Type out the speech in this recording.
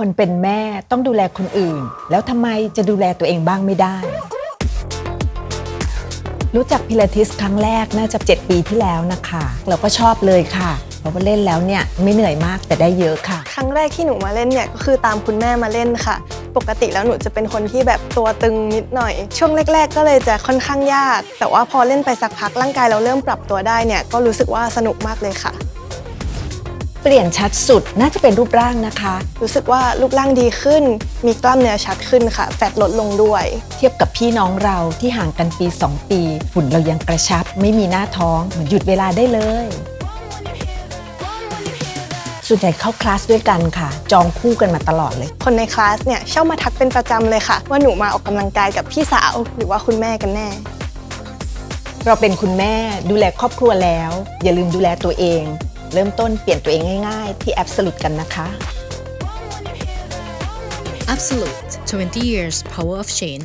คนเป็นแม่ต้องดูแลคนอื่น แล้วทำไมจะดูแลตัวเองบ้างไม่ได้ รู้จักพิลาทิสครั้งแรกน่าจะ 7 ปีที่แล้วนะคะ เราก็ชอบเลยค่ะ เพราะว่าเล่นแล้วเนี่ยไม่เหนื่อยมากแต่ได้เยอะค่ะ ครั้งแรกที่หนูมาเล่นเนี่ยก็คือตามคุณแม่มาเล่นค่ะ ปกติแล้วหนูจะเป็นคนที่แบบตัวตึงนิดหน่อย ช่วงแรก ๆ ก็เลยจะค่อนข้างยาก แต่ว่าพอเล่นไปสักพักร่างกายเราเริ่มปรับตัวได้เนี่ยก็รู้สึกว่าสนุกมากเลยค่ะ เปลี่ยนชัดสุดน่าจะเป็นรูปร่างนะคะ รู้สึกว่ารูปร่างดีขึ้น มีกล้ามเนื้อชัดขึ้นค่ะ แฟตลดลงด้วย เทียบกับพี่น้องเราที่ห่างกันปี 2 ปี หุ่นเรายังกระชับ ไม่มีหน้าท้องเหมือนหยุดเวลาได้เลยส่วนใหญ่เข้าคลาสด้วยกันค่ะ จองคู่กันมาตลอดเลย คนในคลาสเนี่ยชอบมาทักเป็นประจำเลยค่ะ ว่าหนูมาออกกำลังกายกับพี่สาวหรือว่าคุณแม่กันแน่ เราเป็นคุณแม่ดูแลครอบครัวแล้ว อย่าลืมดูแลตัวเอง เริ่มต้นเปลี่ยนตัวเองง่ายๆ ที่แอปสลุดกันนะคะ Absolute 20 years power of change